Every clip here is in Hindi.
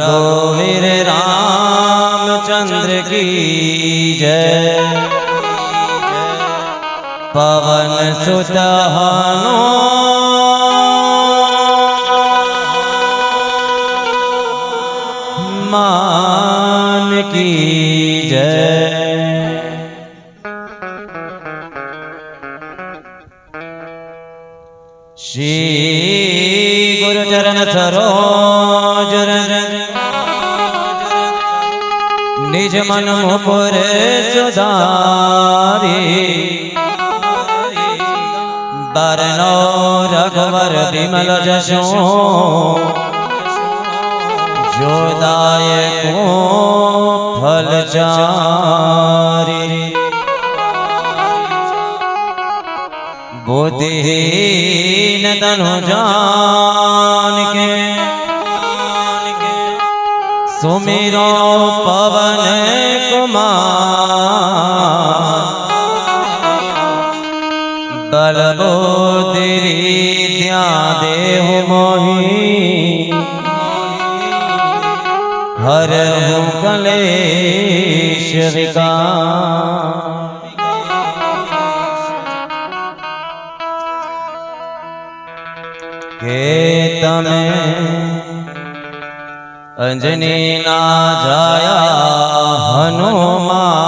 रघुवीर रामचंद्र की जय पवन सुत मान मन मुपुर सुधारी। बरनो रघुवर विमल जशो जोदायको फल चारी। बुद्धिहीन तनु जान સુમેરો પવન કુમાર. બલબો દેરી ત્યાં દેહ મોહી. હર કલે કલેશ વિકાર કે તમે અંજની ના જાયા હનુમાન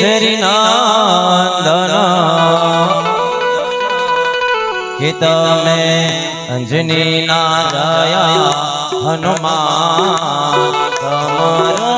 કેસરી નંદન કે તમે અંજની ના દયા હનુમાન તમારો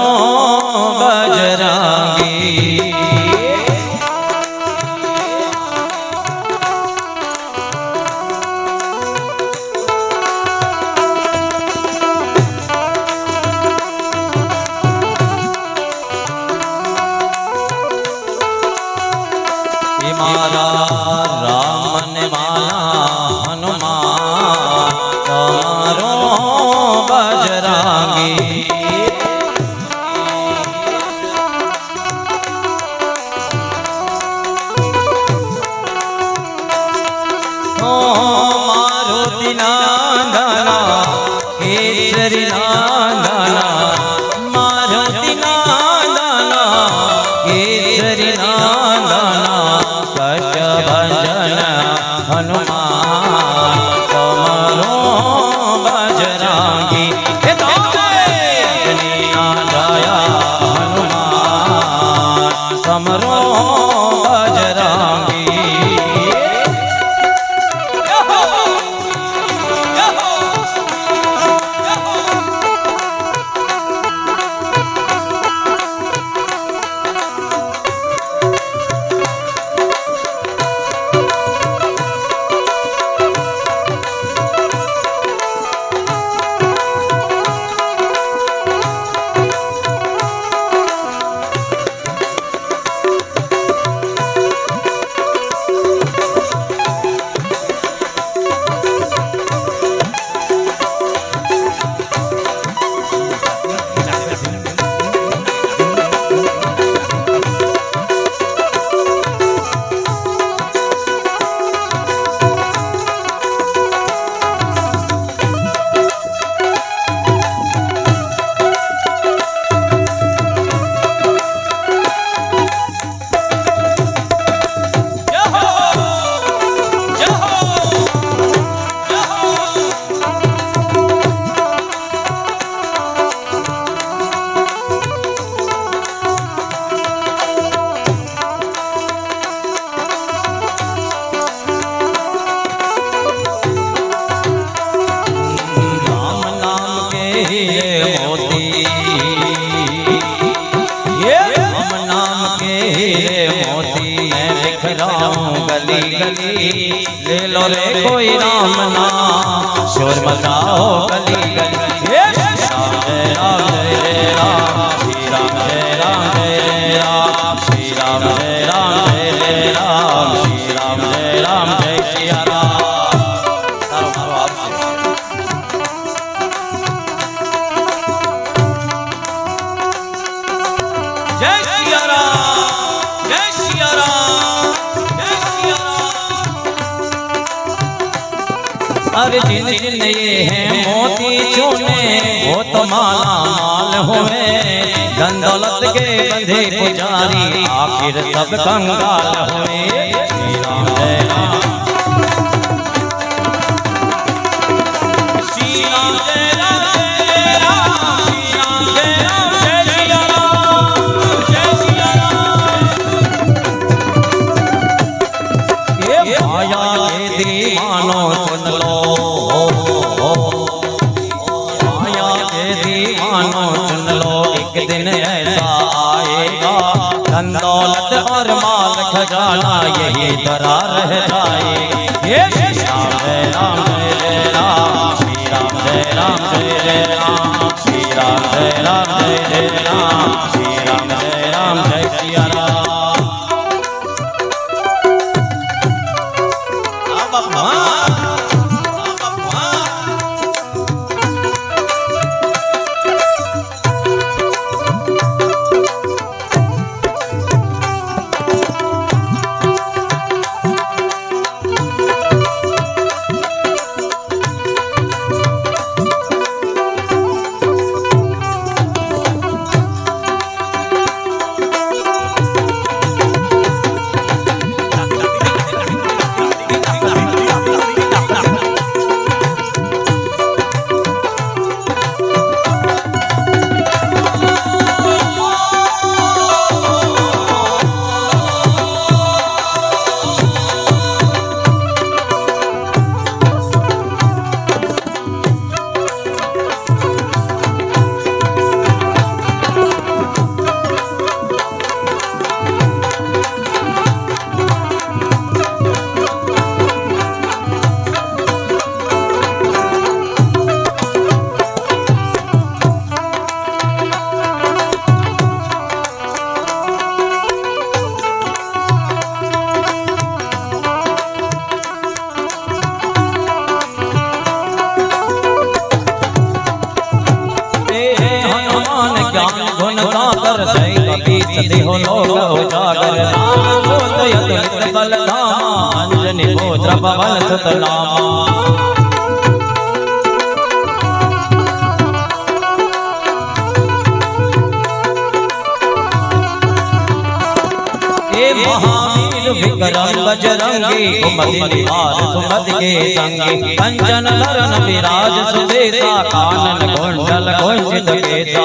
नाम गली गली ले लो रे कोई राम नाम शोर मचाओ गली गली बंधे पुजारी आखिर सब कंगाल हुए। श्री राम जय राम माल खजाना यही तरह रह जाए। ये श्री राम, जय राम जय राम, श्री राम, जय राम जय राम, श्री राम, जय राम जय राम, श्री राम, जय राम, जय सिया कपीस देहो लोक उजागर। तुलित बल धामा अंजनी पुत्र पवन सुत नामा विक्रम बजरंगी कुमति निवार सुमद के संगी। कंचन लरन विराज सुबेसा कानन कुंडल कुंजित केसा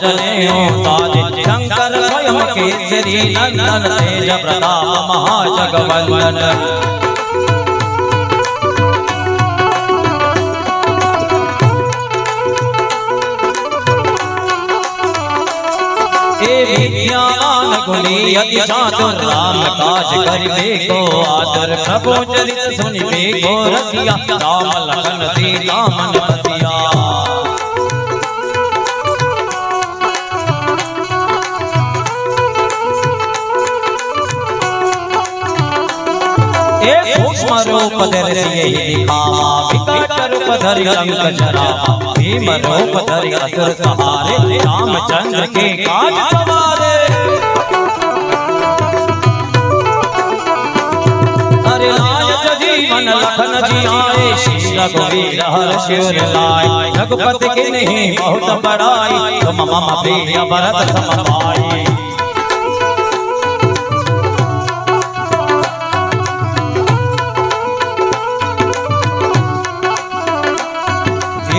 मोज जने हो शंकर स्वयं केसरी नंदन तेज प्रताप महाजगवंदन। चातुर राम, काज करिबे को आदर प्रभु, चरित सुनिबे को रसिया, राम, लखन, सीता, मन बसिया। यही दिखावा जरावा असुर सहारे रामचंद्र के काज सवारे। हरे लायक जीवन लखन जी आए। श्री रघुवीर हर शिवर लाए। रघुपति की नहीं बहुत बड़ाई। तुम मम प्रिय भरत सम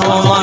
মানো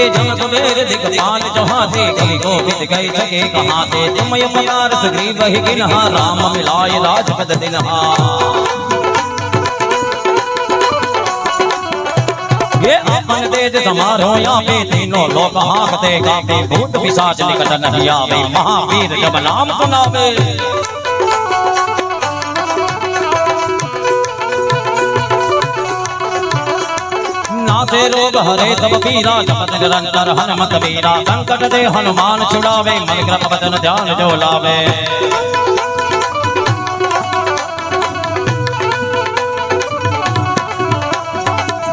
हे कुबेर दिगपाल जहाँ थे कवि गोविंद गए सके कहाँ थे तुम यमकार सुग्रीव ही किन्हा राम मिलाय राजपद दिनहा ये अपन तेज समारोह यावे तीनों लोग हाकते गावे भूत पिशाच निकट नहीं आवे, महावीर जब नाम सुनावे। नासे रोग हरे सब पीरा जपत निरंतर हनुमत वीरा। संकट दे हनुमान छुड़ावे मन क्रम वचन ध्यान जो लावे।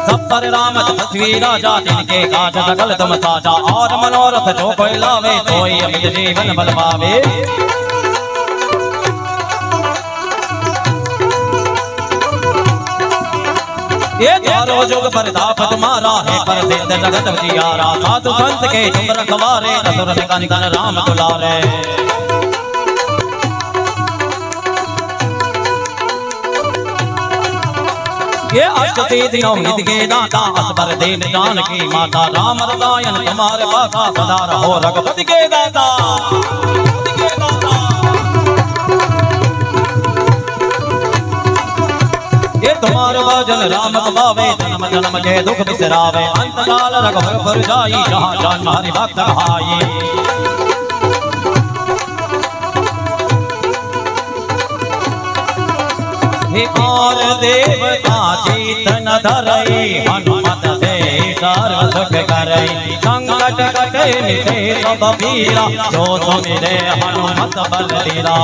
सप्तर राम तपस्वी राजा, जिनके काज सकल तुम साजा। और मनोरथ जो कोई लावे सोई अमित जीवन बल पावे ये चारो जुग परताप तुम्हारा है पर सिद्ध जगत जियारा साधु संत के तुम रखवारे असुर निकन राम दुलारे ये अष्ट सिद्धि नौ के दाता, असबर दीन जान की माता, राम रसायन तुम्हारे पासा, सदा रहो रघुपति के दाता। तुम्हारे भजन, राम कबावे जन्म जन्म के दुख बिसरावे। अंत काल रघुवर पर जाई, जहाँ जान हरि भक्त भाई हे और देवता चेतन धरई, हनुमत से सर्व सुख करई। संकट कटे निसे सब पीरा जो सुमिरे हनुमत बल बीरा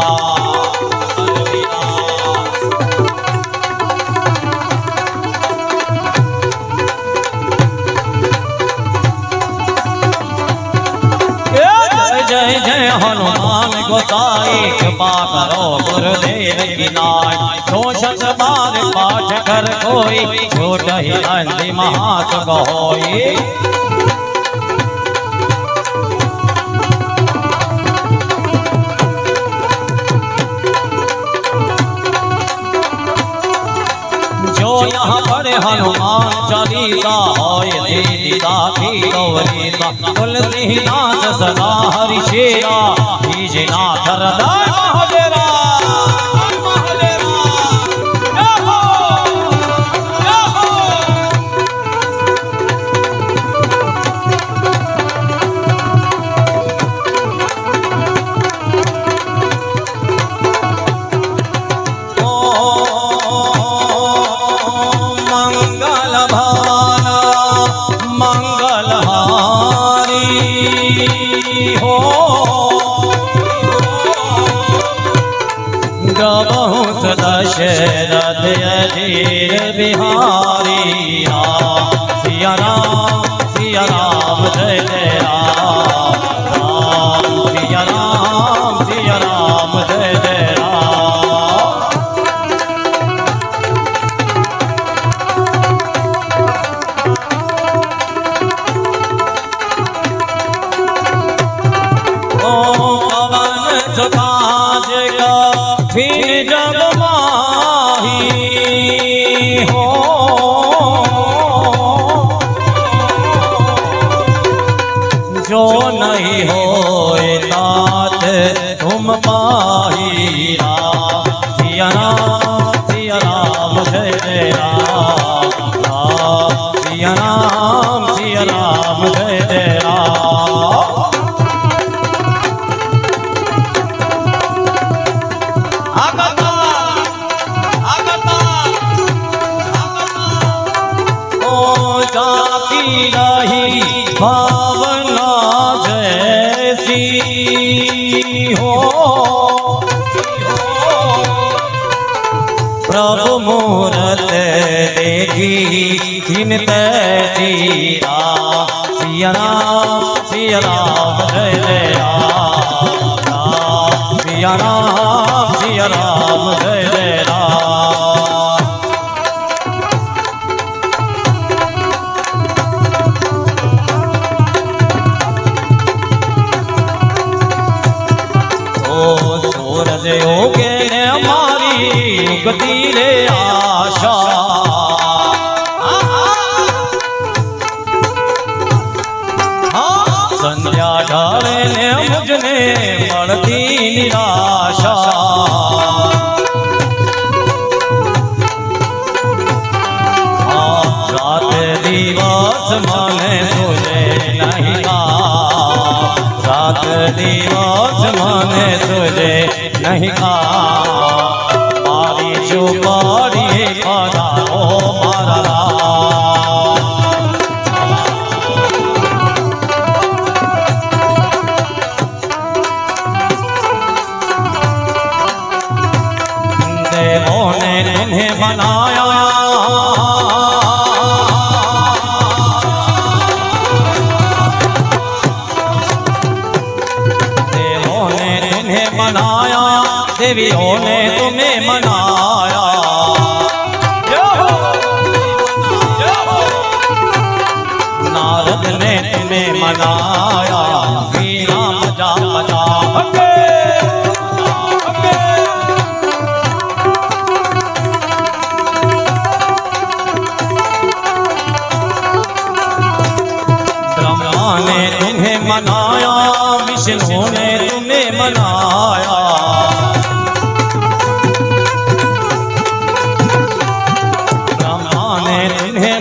હનુમાન ગોસાઈ પા કરો ગુરુદેવ કિનાય સો શત બાર પાઠ કર કોઈ છોટ હિ અંતિમ હાથ કહોય हनुमान चालीसा होय सीता की गौरीता तुलसी नाथ सदा हरि शेरा। नाथ जैसी हो प्रभु मूरत देखी दिन तैसी राम सिया राम सिया राम जय जय राम बढ़ती निराशा। रात दिवस माने सोए नहीं रात दिवस દેવીઓને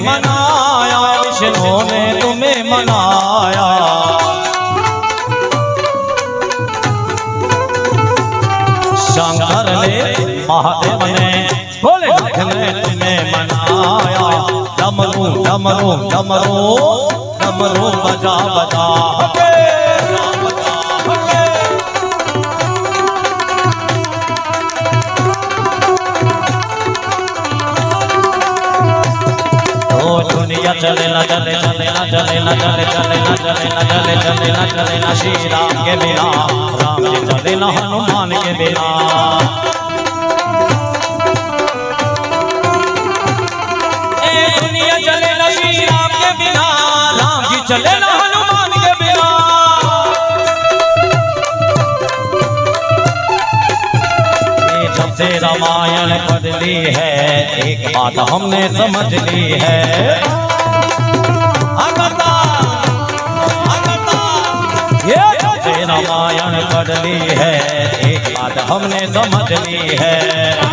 मनाया विष्णु ने तुम्हें मनाया शंकर ने महादेव ने भोलेनाथ ने तुम्हें मनाया डमरू डमरू डमरू डमरू बजा बजा हके, बजा, चले ना चले चले ना चले ना चले चले ना चले ना चले चले ना चले ना श्री राम के बिना राम जी चले ना हनुमान के बिना दुनिया चले ना रामायण बदली है एक बात हमने समझ ली है आगता, आगता, ये जब से रामायण बदली है एक बात हमने समझ ली है।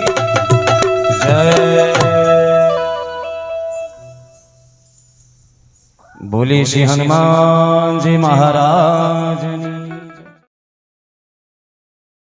बोली श्री हनुमान जी महाराज